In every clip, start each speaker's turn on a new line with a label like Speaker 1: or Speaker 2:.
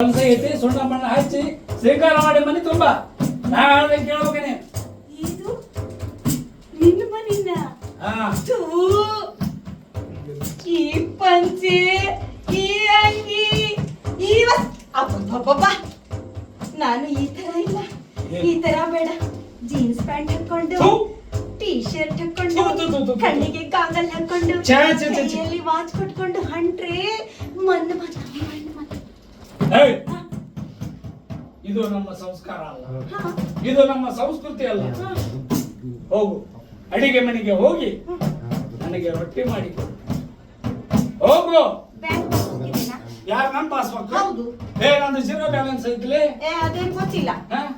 Speaker 1: ಕಲಸ ಐತಿ ಸುಣ್ಣ ಮಣ್ಣ ಹಚ್ಚಿ ಶ್ರೀಕಾರ ಮಾಡಿ ಮನೆ ತುಂಬ ನಾ ಹೇಳ್ದಂಗೆ ಕೇಳ್ಬೇಕೇನೆ
Speaker 2: ಇದು ನಿನ್ನ ಮನಿನ
Speaker 1: ಹಾ
Speaker 2: ಥೂ ಈ ಪಂಚೆ ಈ ಅಂಗಿ ಈ ವಸ್- ಅಬ್ಬಬ್ಬಬ್ಬಬ್ಬ. ನಾನು ಈ ತರ ಇಲ್ಲ ಈ ತರ ಬೇಡ ಜೀನ್ಸ್ ಪ್ಯಾಂಟ್ ಹಾಕೊಂಡು
Speaker 1: ಥು.
Speaker 2: ಟೀ ಶರ್ಟ್ ಹಾಕೊಂಡು
Speaker 1: ಥು, ಥು, ಥು, ಥು, ಥು.
Speaker 2: ಕಣ್ಣಿಗೆ ಕಾಗಲ್ ಹಾಕೊಂಡು
Speaker 1: ಛೆ, ಛೆ, ಛೆ, ಛೆ.
Speaker 2: ಕೈಯಲ್ಲಿ ವಾಚ್ ಕೊಟ್ಕೊಂಡು ಹಂಟ್ರೆ ಮಣ್ಣು ಮತ ಮಣ್ಣು ಮತ
Speaker 1: ಏಯ್! ಇದು ನಮ್ಮ ಸಂಸ್ಕಾರ ಅಲ್ಲ ಇದು ನಮ್ಮ ಸಂಸ್ಕೃತಿ ಅಲ್ಲ ಹೋಗು ಅಡಿಗೆ ಮನೆಗೆ ಹೋಗಿ ನನಗೆ ರೊಟ್ಟಿ ಮಾಡಿ. ಹೋಗು? ಯಾರು ನನ್ನ ಪಾಸ್ಬುಕ್
Speaker 2: ಹೌದು.
Speaker 1: ಏ ನಂದು ಜೀರೋ ಬ್ಯಾಲೆನ್ಸ್ ಐತ್ಲಿ
Speaker 2: ಏ ಅದೇನ್ ಗೊತ್ತಿಲ್ಲ?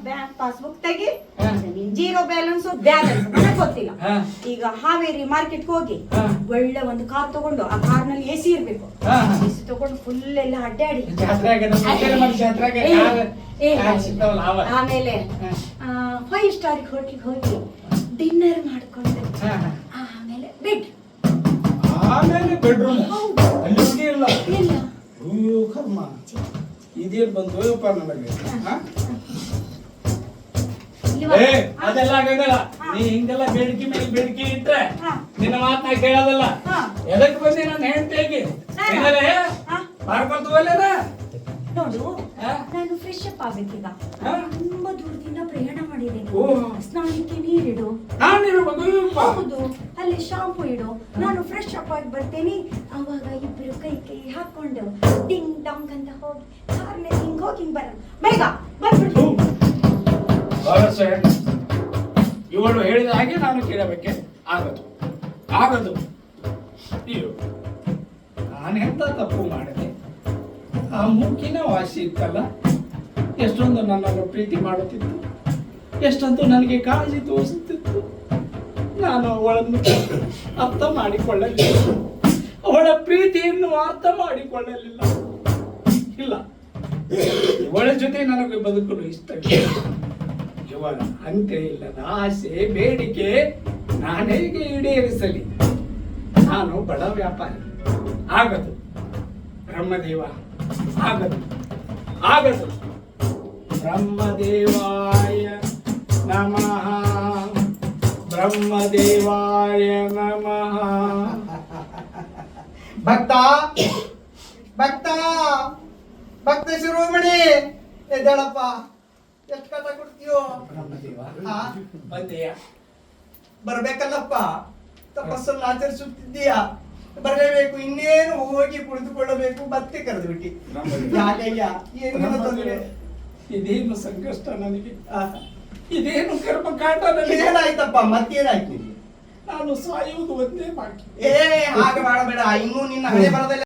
Speaker 2: ಬ್ಯಾಂಕ್ ಪಾಸ್ಬುಕ್ ತೆಗಿ. ಜೀರೋ ಬ್ಯಾಲೆನ್ಸ್ ಬ್ಯಾಲೆನ್ಸ್ ನನಗೆ ಗೊತ್ತಿಲ್ಲ. ಈಗ ಹಾವೇರಿ ಮಾರ್ಕೆಟ್ ಹೋಗಿ ಒಳ್ಳೆ ಒಂದು ಕಾರ್ ತಗೊಂಡು ಆ ಕಾರ್ನಲ್ಲಿ ಎ ಸಿ ಇರ್ಬೇಕು.
Speaker 1: ಎ ಸಿ
Speaker 2: ಎಸಿ ತಗೊಂಡು ಫುಲ್ ಎಲ್ಲ ಅಡ್ಡಾಡಿ. ಆಮೇಲೆ. ಫೈವ್ ಸ್ಟಾರ್ ಹೋಟೆಲ್ ಹೋಗಿ ಡಿನ್ನರ್ ಮಾಡ್ಕೊಂಡು. ಆಮೇಲೆ ಬೆಡ್
Speaker 1: ಆಮೇಲೆ ಬೆಡ್ರೂಮ್ ಇಲ್ಲ. ಅಯ್ಯೋ ಕರ್ಮ. ಇದೇನ್ ಬಂದು
Speaker 2: ನಮಗೆ
Speaker 1: ಏ ಅದೆಲ್ಲ ಆಗಂಗಿಲ್ಲ. ನೀ ಹಿಂಗೆಲ್ಲ ಬೇಡಿಕೆ ಮೇಲೆ ಬೇಡಿಕೆ ಇಟ್ರೆ ನಿನ್ನ ಮಾತನ್ನ ಕೇಳೋದಲ್ಲ.
Speaker 2: ಎದಕ್ಕೆ
Speaker 1: ಎದಕ್ ಬಂದಿ ನನ್ನ ಹೆಂಡತಿಯಾಗಿ. ಮಾಡ್ಕೊಳ್ತೀವಲ್ಲ
Speaker 2: ನೋಡು ನಾನು ಫ್ರೆಶ್ ಅಪ್ ಆಗ್ಬೇಕೀಗ? ತುಂಬಾ ದೂರದಿಂದ ಪ್ರಯಾಣ ಮಾಡಿದ್ದೇನೆ. ಸ್ನಾನಕ್ಕೆ ನೀರಿಡು. ಹೌದು. ಅಲ್ಲಿ ಶಾಂಪು ಇಡು. ನಾನು ಫ್ರೆಶ್ ಅಪ್ ಆಗಿ ಬರ್ತೇನೆ. ಅವಾಗ ಇಬ್ರು ಕೈ ಕೈ ಹಾಕೊಂಡು ಟಿಂಗ್ ಟಾಂಗ್ ಅಂತ ಹೋಗಿ ಕಾರ್ನಲ್ಲಿ ಹಿಂಗ್ ಹೋಗಿ ಹಿಂಗ್ ಬರೋಣ ಬೇಗ ಬಂದ್ಬಿಡು.
Speaker 1: ಭರವಸೆ. ಇವಳು ಹೇಳಿದ ಹಾಗೆ ನಾನು ಕೇಳಬೇಕೆ? ಆಗದು. ಆಗದು. ಅಯ್ಯೋ. ನಾನು ಎಂತ ತಪ್ಪು ಮಾಡಿದೆ? ಆ ಮೂಕಿನ ವಾಸಿ ಇತ್ತಲ್ಲ? ಎಷ್ಟೊಂದು ನನ್ನನ್ನು ಪ್ರೀತಿ ಮಾಡುತ್ತಿತ್ತು. ಎಷ್ಟೊಂದು ನನಗೆ ಕಾಳಜಿ ತೋರಿಸುತ್ತಿತ್ತು. ನಾನು ಅವಳನ್ನು ಅರ್ಥ ಮಾಡಿಕೊಳ್ಳಲಿಲ್ಲ. ಅವಳ ಪ್ರೀತಿಯನ್ನು ಅರ್ಥ ಮಾಡಿಕೊಳ್ಳಲಿಲ್ಲ. ಇಲ್ಲ. ಇವಳ ಜೊತೆ ನನಗೆ ಬದುಕಲು ಇಷ್ಟವಿಲ್ಲ ಇವಳ ಅಂತ್ಯ ಇಲ್ಲದ ಆಸೆ, ಬೇಡಿಕೆ ನಾನೇಗೆ ಈಡೇರಿಸಲಿ. ನಾನು ಬಡ ವ್ಯಾಪಾರಿ. ಆಗದು. ಬ್ರಹ್ಮದೇವ, ಆಗದು. ಆಗದು. ಬ್ರಹ್ಮದೇವಾಯ ನಮಃ. ಬ್ರಹ್ಮದೇವಾಯ ನಮಃ.
Speaker 3: ಭಕ್ತ ಭಕ್ತ ಭಕ್ತ ಶಿರೋಮಣಿ, ಎದ್ದೇಳಪ್ಪ. ಎಷ್ಟು ಕಟ ಕೊಡ್ತೀಯೋ
Speaker 1: ಬ್ರಹ್ಮದೇವ
Speaker 3: ಹಾ?
Speaker 1: ಬಂದೆಯ
Speaker 3: ಬರ್ಬೇಕಲ್ಲಪ್ಪ. ತಪಸ್ಸನ್ನು ಆಚರಿಸುತ್ತಿದ್ದೀಯಾ? ಬರಲೇಬೇಕು ಇನ್ನೇನು ಹೋಗಿ ಕುಳಿತುಕೊಳ್ಳಬೇಕು ಮತ್ತೆ ಕರೆದು ಬಿಟ್ಟಿ. ಯಾಕಯ್ಯ ತೊಂದರೆ?
Speaker 1: ಇದೇನು ಸಂಕಷ್ಟ ನನಗೆ?
Speaker 3: ಆ,
Speaker 1: ಇದೇನು ಕರ್ಮಕಾಂಡ ನನಗೆ?
Speaker 3: ಏನಾಯ್ತಪ್ಪ ಮತ್ತೇನಾಯ್ತು?
Speaker 1: ನಾನು ಸಾಯುವುದು ಒಂದೇ ಬಾಕಿ
Speaker 3: ಏ ಹಾಗೆ ಮಾಡಬೇಡ ಇನ್ನೂ ನಿನ್ನ ಹಣೆ ಬರದಲ್ಲಿ